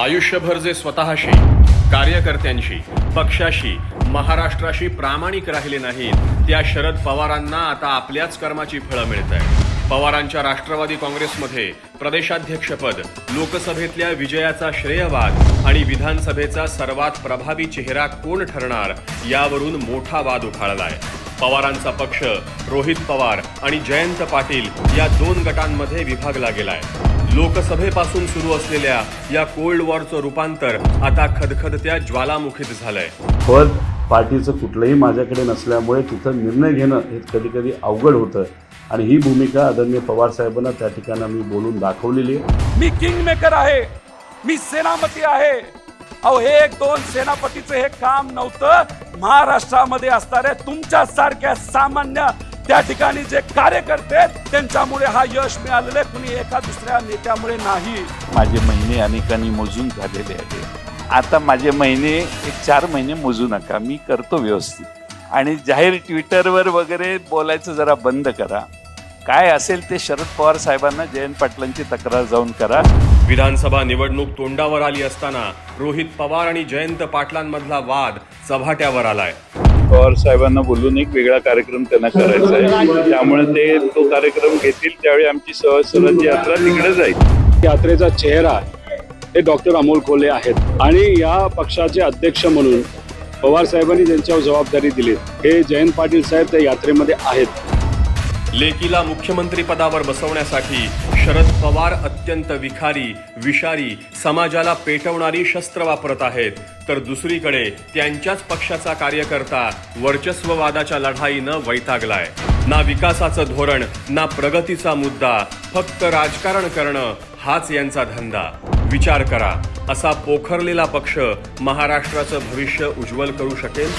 आयुष्यभर जे स्वतःशी कार्यकर्त्यांशी पक्षाशी महाराष्ट्राशी प्रामाणिक राहिले नाहीत त्या शरद पवारांना आता आपल्याच कर्माची फळं मिळत आहे पवारांच्या राष्ट्रवादी काँग्रेसमध्ये प्रदेशाध्यक्षपद लोकसभेतल्या विजयाचा श्रेयवाद आणि विधानसभेचा सर्वात प्रभावी चेहरा कोण ठरणार यावरून मोठा वाद उखाळलाय. पवारांचा पक्ष रोहित पवार आणि जयंत पाटील या दोन गटांमध्ये विभागला गेलाय. लोकसभेपासून सुरू असलेल्या या कोल्ड वॉरचं रूपांतर आता खदखदत्या ज्वालामुखीत झालंय. पद पार्टीचं कुठलंही माझ्याकडे नसल्यामुळे तिथं निर्णय घेणं हे कधी कधी अवघड होतं. आणि ही भूमिका आदरणीय पवार साहेबांना त्या ठिकाणी मी बोलून दाखवलेली आहे. मी किंग मेकर आहे. मी सेनापती आहे. अहो हे एक दोन सेनापतीचं हे काम नव्हतं. महाराष्ट्रामध्ये असणाऱ्या तुमच्या सारख्या सामान्य त्या ठिकाणी जे कार्यकर्ते आहेत, त्यांच्यामुळे हा यश मिळालेलं आहे. कुणी एका दुसऱ्या नेत्यामुळे नाही. माझे महिने अनेकांनी मोजून झालेले आहे आता माझे महिने एक चार महिने मोजू नका. मी करतो व्यवस्थित. आणि जाहीर ट्विटरवर वगैरे बोलायचं जरा बंद करा. काय असेल ते शरद पवार साहेबांना जयंत पाटलांची तक्रार जाऊन करा. विधानसभा निवडणूक तोंडावर आली असताना रोहित पवार आणि जयंत पाटलांमधला वाद चव्हाट्यावर आलाय. पवार साहेबांना बोलून एक वेगळा कार्यक्रम त्यांना करायचा आहे. त्यामुळे ते तो कार्यक्रम घेतील त्यावेळी आमची सहज यात्रा तिकडे जाईल. यात्रेचा चेहरा हे डॉक्टर अमोल कोल्हे आहेत. आणि या पक्षाचे अध्यक्ष म्हणून पवार साहेबांनी त्यांच्यावर जबाबदारी दिली हे जयंत पाटील साहेब त्या यात्रेमध्ये आहेत. लेकीला मुख्यमंत्री पदावर बसवण्यासाठी शरद पवार अत्यंत विखारी विषारी समाजाला पेटवणारी शस्त्र वापरत आहेत. तर दुसरीकडे त्यांच्याच पक्षाचा कार्यकर्ता वर्चस्ववादाच्या लढाईनं वैतागलाय. ना विकासाचं धोरण ना प्रगतीचा मुद्दा फक्त राजकारण करणं हाच यांचा धंदा. विचार करा असा पोखरलेला पक्ष महाराष्ट्राचं भविष्य उज्ज्वल करू शकेल?